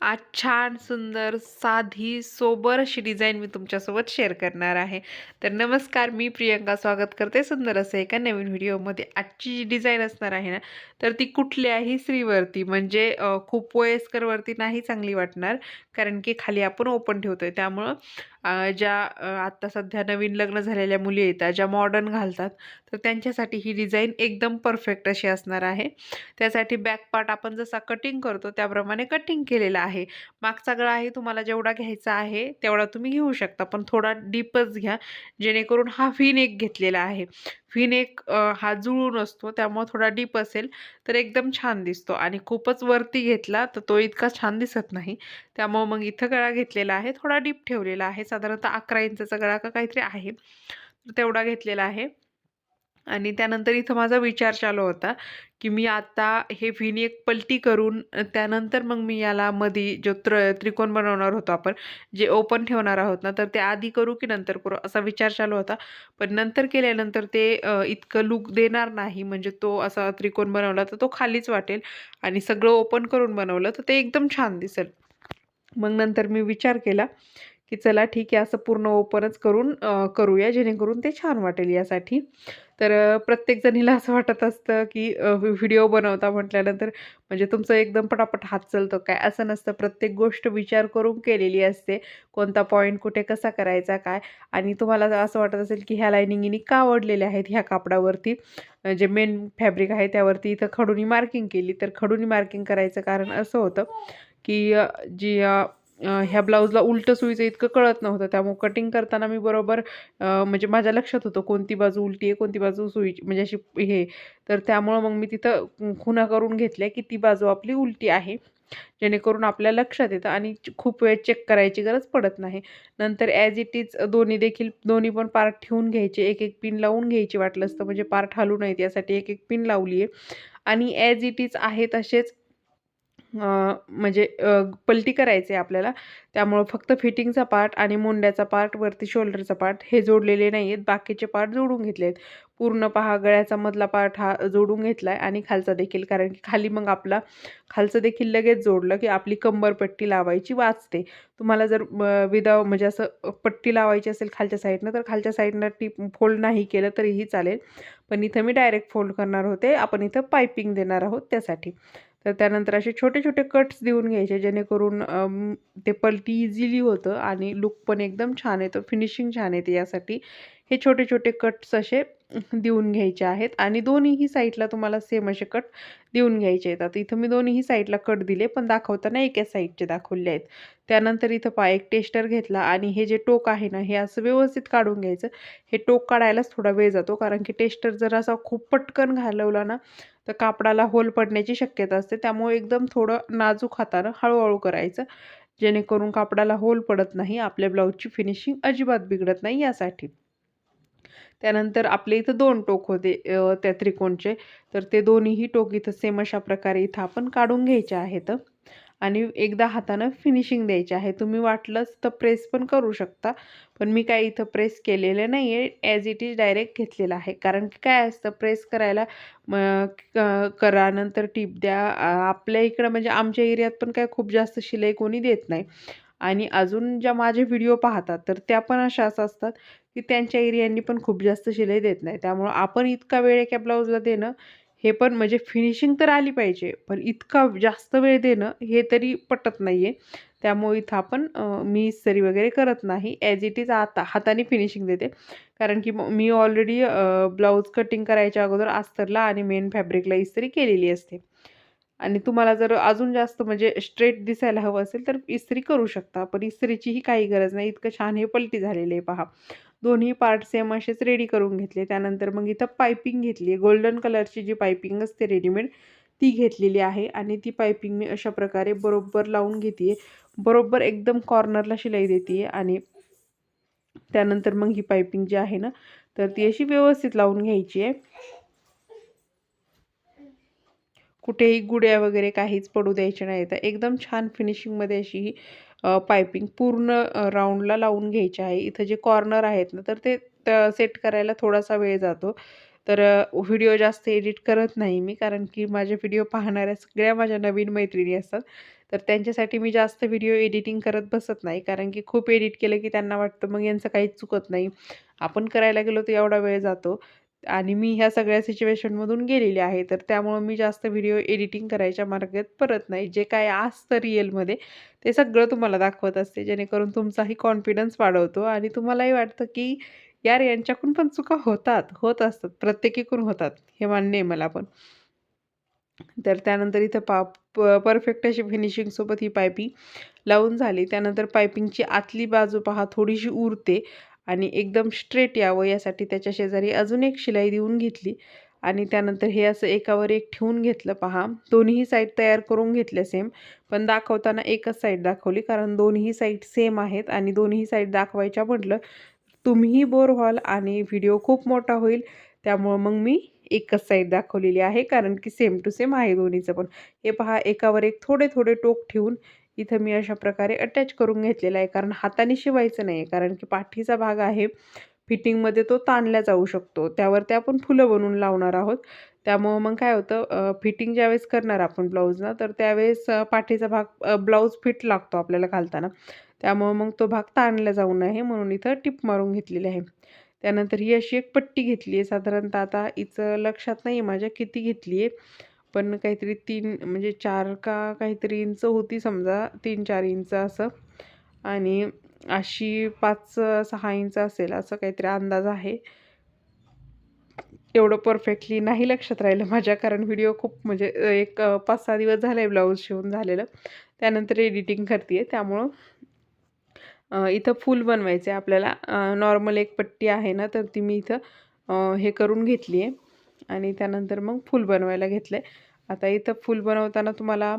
आज छान सुंदर साधी सोबर अशी डिझाईन मी तुमच्यासोबत शेअर करणार आहे. तर नमस्कार मी प्रियंका स्वागत करते सुंदर असं एका नवीन व्हिडिओमध्ये आजची जी डिझाईन असणार आहे ना तर ती कुठल्याही स्त्रीवरती म्हणजे खूप वयस्करवरती नाही चांगली वाटणार कारण की खाली आपण ओपन ठेवतो आहे त्यामुळं ज्या आत्ता सध्या नवीन लग्न झालेल्या मुली येतात ज्या मॉडर्न घालतात तर त्यांच्यासाठी ही डिझाईन एकदम परफेक्ट अशी असणार आहे. त्यासाठी बॅक पार्ट आपण जसा कटिंग करतो त्याप्रमाणे कटिंग केलेलं आहे. मागचा गळाही तुम्हाला जेवढा घ्यायचा आहे तेवढा तुम्ही घेऊ शकता पण थोडा डीपच घ्या जेणेकरून हा व्ही नेक घेतलेला आहे. फिन एक हा जुळून असतो त्यामुळे थोडा डीप असेल तर एकदम छान दिसतो. आणि खूपच वरती घेतला तर तो इतका छान दिसत नाही. त्यामुळे मग इथं गळा घेतलेला आहे थोडा डीप ठेवलेला आहे. साधारणतः अकरा इंचाचा गळा का काहीतरी आहे तर तेवढा घेतलेला आहे. आणि त्यानंतर इथं माझा विचार चालू होता की मी आता हे फिनी एक पलटी करून त्यानंतर मग मी याला मधी जो त्र त्रिकोण बनवणार होतो आपण जे ओपन ठेवणार आहोत ना तर ते आधी करू की नंतर करू असा विचार चालू होता. पण नंतर केल्यानंतर ते इतकं लुक देणार नाही म्हणजे तो असा त्रिकोण बनवला तर तो खालीच वाटेल आणि सगळं ओपन करून बनवलं तर ते एकदम छान दिसेल. मग नंतर मी विचार केला की चला ठीक आहे असं पूर्ण ओपनच करून करूया जेणेकरून ते छान वाटेल यासाठी. तर प्रत्येकजण हिला असं वाटत असतं की व्हिडिओ बनवता म्हटल्यानंतर म्हणजे तुमचं एकदम पटापट हात चालतो. काय असं नसतं. प्रत्येक गोष्ट विचार करून केलेली असते. कोणता पॉईंट कुठे कसा करायचा काय? आणि तुम्हाला असं वाटत असेल की ह्या लाईनिंगनी का आवडलेल्या आहेत ह्या कापडावरती? जे मेन फॅब्रिक आहे त्यावरती इथं खडूनी मार्किंग केली. तर खडूनी मार्किंग करायचं कारण असं होतं की जी ह्या ब्लाऊजला उलटं सुईचं इतकं कळत नव्हतं. त्यामुळे कटिंग करताना मी बरोबर म्हणजे माझ्या लक्षात होतं कोणती बाजू उलटी आहे कोणती बाजू सुईची म्हणजे अशी हे. तर त्यामुळं मग मी तिथं खुना खुणा करून घेतल्या की ती बाजू आपली उलटी आहे जेणेकरून आपल्या लक्षात येतं आणि च- खूप वेळ चेक करायची गरज पडत नाही. नंतर ॲज इट इज दोन्ही देखील दोन्ही पण पार्ट ठेवून घ्यायचे एक एक पिन लावून घ्यायची वाटलं असतं म्हणजे पार्ट हलू नयेत यासाठी एक एक पिन लावली आहे आणि ॲज इट इज आहे तसेच म्हणजे पलटी करायचे आपल्याला. त्यामुळं फक्त फिटिंगचा पार्ट आणि मुंड्याचा पार्ट वरती शोल्डरचा पार्ट हे जोडलेले नाही आहेत बाकीचे पार्ट जोडून घेतले आहेत पूर्ण पहा गळ्याचा मधला पार्ट हा जोडून घेतला आहे आणि खालचा देखील. कारण की खाली मग आपला खालचं देखील लगेच जोडलं की आपली कंबरपट्टी लावायची वाचते. तुम्हाला जर विदाव म्हणजे असं पट्टी लावायची असेल खालच्या साईडनं तर खालच्या साईडनं टीप फोल्ड नाही केलं तरीही चालेल. पण इथं मी डायरेक्ट फोल्ड करणार होते. आपण इथं पायपिंग देणार आहोत त्यासाठी. तर त्यानंतर असे छोटे छोटे कट्स देऊन घ्यायचे जेणेकरून ते पलटी इझिली होतं आणि लुक पण एकदम छान येतं. फिनिशिंग छान येते यासाठी. हे छोटे छोटे कट्स असे देऊन घ्यायचे आहेत आणि दोन्हीही साईडला तुम्हाला सेम असे कट देऊन घ्यायचे आहेत. आता इथं मी दोन्हीही साईडला कट दिले पण दाखवताना एकाच साईडचे दाखवले आहेत. त्यानंतर इथं पा एक टेस्टर घेतला आणि हे जे टोक आहे ना हे असं व्यवस्थित काढून घ्यायचं. हे टोक काढायलाच थोडा वेळ जातो कारण की टेस्टर जर असा खूप पटकन घालवला ना तर कापडाला होल पडण्याची शक्यता असते. त्यामुळे एकदम थोडं नाजूक हातानं हळूहळू करायचं. जेणेकरून कापडाला होल पडत नाही आपल्या ब्लाऊजची फिनिशिंग अजिबात बिघडत नाही यासाठी. त्यानंतर आपले इथं दोन टोक होते त्या त्रिकोणचे. तर ते दोन्हीही टोक इथं सेम अशा प्रकारे इथं आपण काढून घ्यायचे आहेत. आणि एकदा हातानं फिनिशिंग द्यायची आहे. तुम्ही वाटलंच तर प्रेस पण करू शकता पण मी काय इथं प्रेस केलेलं नाही आहे ॲज इट इज डायरेक्ट घेतलेलं आहे. कारण की काय असतं प्रेस करायला म, करा नंतर टीप द्या. आपल्या इकडं म्हणजे आमच्या एरियात पण काय खूप जास्त शिलाई कोणी देत नाही. आणि अजून ज्या माझे व्हिडिओ पाहतात तर त्या पण अशाच असतात की त्यांच्या एरियांनी पण खूप जास्त शिलाई देत नाही. त्यामुळं आपण इतका वेळ एका ब्लाऊजला देणं हे पण म्हणजे फिनिशिंग तर आली पाहिजे पण इतका जास्त वेळ देणं हे तरी पटत नाही आहे त्यामुळे इथं आपण मी इस्त्री वगैरे करत नाही. ॲज इट इज आता हाताने फिनिशिंग देते. कारण की मी ऑलरेडी ब्लाऊज कटिंग करायच्या अगोदर अस्तरला आणि मेन फॅब्रिकला इस्त्री केलेली असते. आणि तुम्हाला जर अजून जास्त म्हणजे स्ट्रेट दिसायला हवं असेल तर इस्त्री करू शकता. पण इस्त्रीचीही काही गरज नाही. इतकं छान हे पलटी झालेली आहे पहा. दोन्ही पार्ट सेम असेच रेडी करून घेतले. त्यानंतर मग इथं पायपिंग घेतली आहे गोल्डन कलरची जी पायपिंग असते रेडीमेड ती घेतलेली आहे. आणि ती पायपिंग मी अशा प्रकारे बरोबर लावून घेते बरोबर एकदम कॉर्नरला शिलाई देते आणि त्यानंतर मग ही पायपिंग जी आहे ना तर ती अशी व्यवस्थित लावून घ्यायची आहे कुठेही गुड्या वगैरे काहीच पडू द्यायचे नाही तर एकदम छान फिनिशिंगमध्ये अशी ही पायपिंग पूर्ण राऊंडला लावून घ्यायची आहे. इथं जे कॉर्नर आहेत ना तर ते सेट करायला थोडासा वेळ जातो. तर व्हिडिओ जास्त एडिट करत नाही मी कारण की माझे व्हिडिओ पाहणाऱ्या सगळ्या माझ्या नवीन मैत्रिणी असतात. तर त्यांच्यासाठी मी जास्त व्हिडिओ एडिटिंग करत बसत नाही कारण की खूप एडिट केलं की त्यांना वाटतं मग यांचं काहीच चुकत नाही. आपण करायला गेलो तर एवढा वेळ जातो. आणि मी ह्या सगळ्या सिच्युएशनमधून गेलेली आहे. तर त्यामुळं मी जास्त व्हिडिओ एडिटिंग करायच्या मार्गात परत नाही. जे काय असतं रिअलमध्ये ते सगळं तुम्हाला दाखवत असते. जेणेकरून तुमचाही कॉन्फिडन्स वाढवतो आणि तुम्हालाही वाटतं की यार यांच्याकडून पण चुका होतात होत असतात प्रत्येकीकडून होतात हे मान्य आहे मला पण. तर त्यानंतर इथं पा परफेक्ट अशी फिनिशिंगसोबत ही पायपिंग लावून झाली. त्यानंतर पायपिंगची आतली बाजू पहा थोडीशी उरते. आणि एकदम स्ट्रेट यावं यासाठी त्याच्या शेजारी अजून एक शिलाई देऊन घेतली. आणि त्यानंतर हे असं एकावर एक ठेवून घेतलं. पहा दोन्ही साईड तयार करून घेतल्या सेम पण दाखवताना एकच साईड दाखवली कारण दोन्ही साईड सेम आहेत आणि दोन्ही साईड दाखवायच्या म्हटलं तुम्हीही बोर व्हाल आणि व्हिडिओ खूप मोठा होईल. त्यामुळं मग मी एकच साईड दाखवलेली आहे कारण की सेम टू सेम आहे दोन्हीचं पण. हे पहा एकावर एक थोडे थोडे टोक ठेवून इथं मी अशा प्रकारे अटॅच करून घेतलेला आहे. कारण हाताने शिवायचं नाही कारण की पाठीचा भाग आहे फिटिंगमध्ये तो ताणला जाऊ शकतो. त्यावरती आपण फुलं बनवून लावणार आहोत. त्यामुळं मग काय होतं फिटिंग ज्यावेळेस करणार आपण ब्लाऊजना तर त्यावेळेस पाठीचा भाग ब्लाऊज फिट लागतो आपल्याला घालताना. त्यामुळं मग तो भाग ताणला जाऊ नये म्हणून इथं टिप मारून घेतलेली आहे. त्यानंतर ही अशी एक पट्टी घेतली आहे. साधारणतः आता हिचं लक्षात नाही माझ्या किती घेतली आहे. पण काहीतरी तीन म्हणजे चार का काहीतरी इंच होती समजा तीन चार इंच असं. आणि अशी पाच सहा इंच असेल असं काहीतरी अंदाज आहे. एवढं परफेक्टली नाही लक्षात राहिलं माझ्या कारण व्हिडिओ खूप म्हणजे एक पाच सहा दिवस झाले ब्लाऊज शिवून झालेलं. त्यानंतर एडिटिंग करते आहे त्यामुळं इथं फूल बनवायचं आहे आपल्याला नॉर्मल एक पट्टी आहे ना तर ती मी इथं हे करून घेतली आहे आणि त्यानंतर मग फूल बनवायला घेतलं आहे आता इथं फूल बनवताना तुम्हाला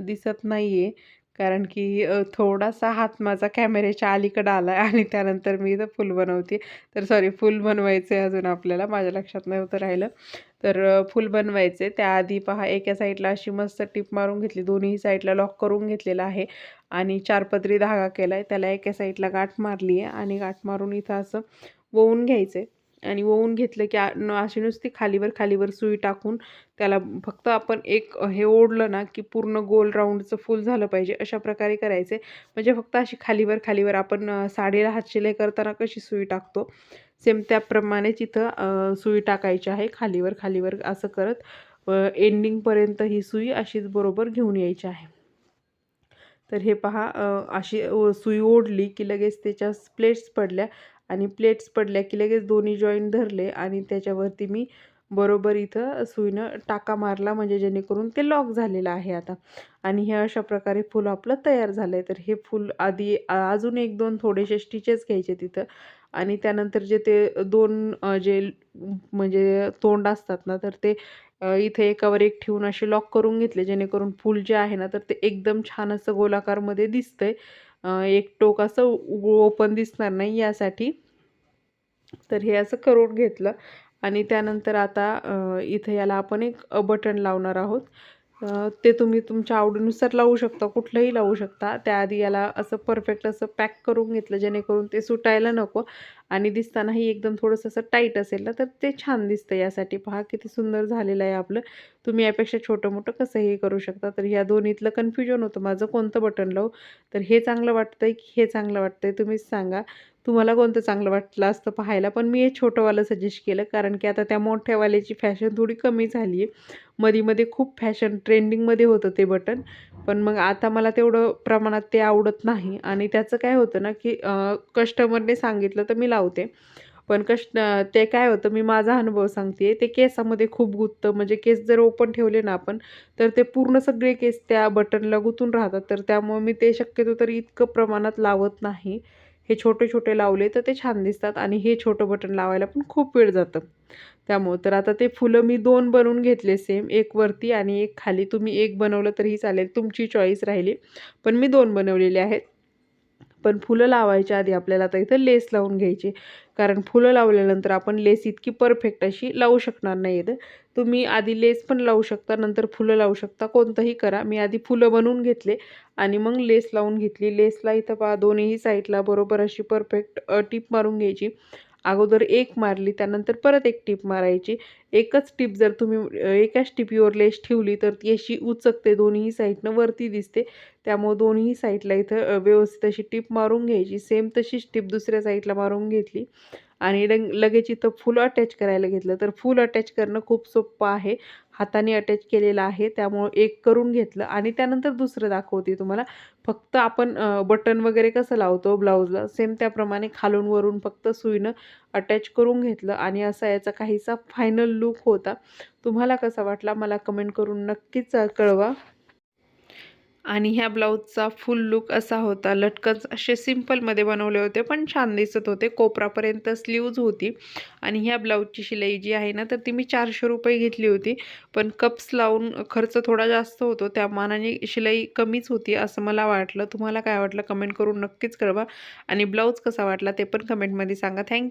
दिसत नाही आहे कारण की थोडासा हात माझा कॅमेऱ्याच्या अलीकडं आला आहे आणि त्यानंतर मी इथं फुल बनवते. तर सॉरी फुल बनवायचं आहे अजून आपल्याला माझ्या लक्षात नव्हतं राहिलं. तर फुल बनवायचे त्याआधी पहा एका साईडला अशी मस्त टिप मारून घेतली. दोन्ही साईडला लॉक करून घेतलेला आहे आणि चारपदरी धागा केला आहे त्याला एका साईडला गाठ मारली आहे आणि गाठ मारून इथं असं वळून घ्यायचं आहे आणि ओवून घेतलं की अशी नुसती खालीवर खालीवर सुई टाकून त्याला फक्त आपण एक हे ओढलं ना की पूर्ण गोल राऊंडचं फुल झालं पाहिजे अशा प्रकारे करायचे. म्हणजे फक्त अशी खालीवर खालीवर आपण साडीला हात शिलाई करताना कशी सुई टाकतो? सेम त्याप्रमाणेच इथं सुई टाकायची आहे खालीवर खालीवर असं करत एंडिंगपर्यंत ही सुई अशीच बरोबर घेऊन यायची आहे. तर हे पहा अशी सुई ओढली की लगेच त्याच्या प्लेट्स पडल्या आणि प्लेट्स पडल्या की लगेच दोन्ही जॉईंट धरले आणि त्याच्यावरती मी बरोबर इथं सुईनं टाका मारला म्हणजे जेणेकरून ते लॉक झालेलं आहे आता. आणि हे अशा प्रकारे फूल आपलं तयार झालं आहे तर हे फूल आधी अजून एक दोन थोडेसे स्टिचेस घ्यायचे तिथं. आणि त्यानंतर जे ते दोन जे म्हणजे तोंड असतात ना तर ते इथे एकावर एक ठेवून असे लॉक करून घेतले जेणेकरून फूल जे आहे ना तर ते एकदम छान असं गोलाकारमध्ये दिसतंय. एक टोक असं ओपन दिसणार नाही यासाठी. तर हे असं करून घेतलं आणि त्यानंतर आता इथं याला आपण एक बटन लावणार आहोत. ते तुम्ही तुमच्या आवडीनुसार लावू शकता कुठलंही लावू शकता. त्याआधी याला असं परफेक्ट असं पॅक करून घेतलं जेणेकरून ते सुटायला नको आणि दिसतानाही एकदम थोडंसं असं टाईट असेल ना तर ते छान दिसतं यासाठी. पहा किती सुंदर झालेलं आहे आपलं. तुम्ही यापेक्षा छोटं मोठं कसंही करू शकता. तर ह्या दोन्हीतलं कन्फ्युजन होतं. माझं कोणतं बटन लावू? तर हे चांगलं वाटतंय की हे चांगलं वाटतंय तुम्हीच सांगा. तुम्हाला कोणतं चांगलं वाटलं असतं पाहायला? पण मी हे छोटंवालं सजेस्ट केलं. कारण की आता त्या मोठ्यावाल्याची फॅशन थोडी कमी झाली आहे मध्ये मध्ये खूप फॅशन ट्रेंडिंगमध्ये होतं ते बटन पण मग आता मला तेवढं प्रमाणात ते आवडत नाही. आणि त्याचं काय होतं ना की कस्टमरने सांगितलं तर मी लावते. पण कष्ट ते काय होतं मी माझा अनुभव सांगते ते केसामध्ये खूप गुंततं. म्हणजे केस जर ओपन ठेवले ना आपण तर ते पूर्ण सगळे केस त्या बटनला गुंतून राहतात. तर त्यामुळे मी ते शक्यतो तरी इतकं प्रमाणात लावत नाही. हे छोटे छोटे लावले तर ते छान दिसतात आणि हे छोटं बटन लावायला पण खूप वेळ जातं. त्यामुळं तर आता ते फुलं मी दोन बनवून घेतले सेम एक वरती आणि एक खाली. तुम्ही एक बनवलं तरीही चालेल तुमची चॉईस राहिली. पण मी दोन बनवलेले आहेत. पण फुलं लावायच्या आधी आपल्याला आता इथं लेस लावून घ्यायची. कारण फुलं लावल्यानंतर आपण लेस इतकी परफेक्ट अशी लावू शकणार नाही आहेत तुम्ही आधी लेस पण लावू शकता नंतर फुलं लावू शकता कोणतंही करा. मी आधी फुलं बनवून घेतले आणि मग लेस लावून घेतली. लेसला इथं पहा दोन्हीही साईडला बरोबर अशी परफेक्ट टीप मारून घ्यायची. अगोदर एक मारली त्यानंतर परत एक टीप मारायची. एकच टीप जर तुम्ही एकाच टिपीवर लेस ठेवली तर ती अशी उचकते दोन्ही साईडनं वरती दिसते. त्यामुळं दोन्ही साईडला इथं व्यवस्थित अशी टीप मारून घ्यायची. सेम तशीच टीप दुसऱ्या साईडला मारून घेतली. आणि लग लगेच इथं फुल अटॅच करायला घेतलं. तर फुल अटॅच करणं खूप सोपं आहे. हाताने अटॅच केलेलं आहे. त्यामुळं एक करून घेतलं. आणि त्यानंतर दुसरं दाखवते तुम्हाला. फक्त आपण बटन वगैरे कसं लावतो ब्लाऊजला सेम त्याप्रमाणे खालून वरून फक्त सुईनं अटॅच करून घेतलं. आणि असा याचा काहीसा फायनल लूक होता. तुम्हाला कसा वाटला मला कमेंट करून नक्कीच कळवा. आणि ह्या ब्लाऊजचा फुल लुक असा होता. लटकन्स असे सिम्पलमध्ये बनवले होते पण छान दिसत होते. कोपरापर्यंत स्लीव्ज होती. आणि ह्या ब्लाऊजची शिलाई जी आहे ना तर ती मी चारशे रुपये घेतली होती. पण कप्स लावून खर्च थोडा जास्त होतो. त्या मानाने शिलाई कमीच होती असं मला वाटलं. तुम्हाला काय वाटलं? कमेंट करून नक्कीच कळवा. आणि ब्लाऊज कसा वाटला ते पण कमेंटमध्ये सांगा. थँक्यू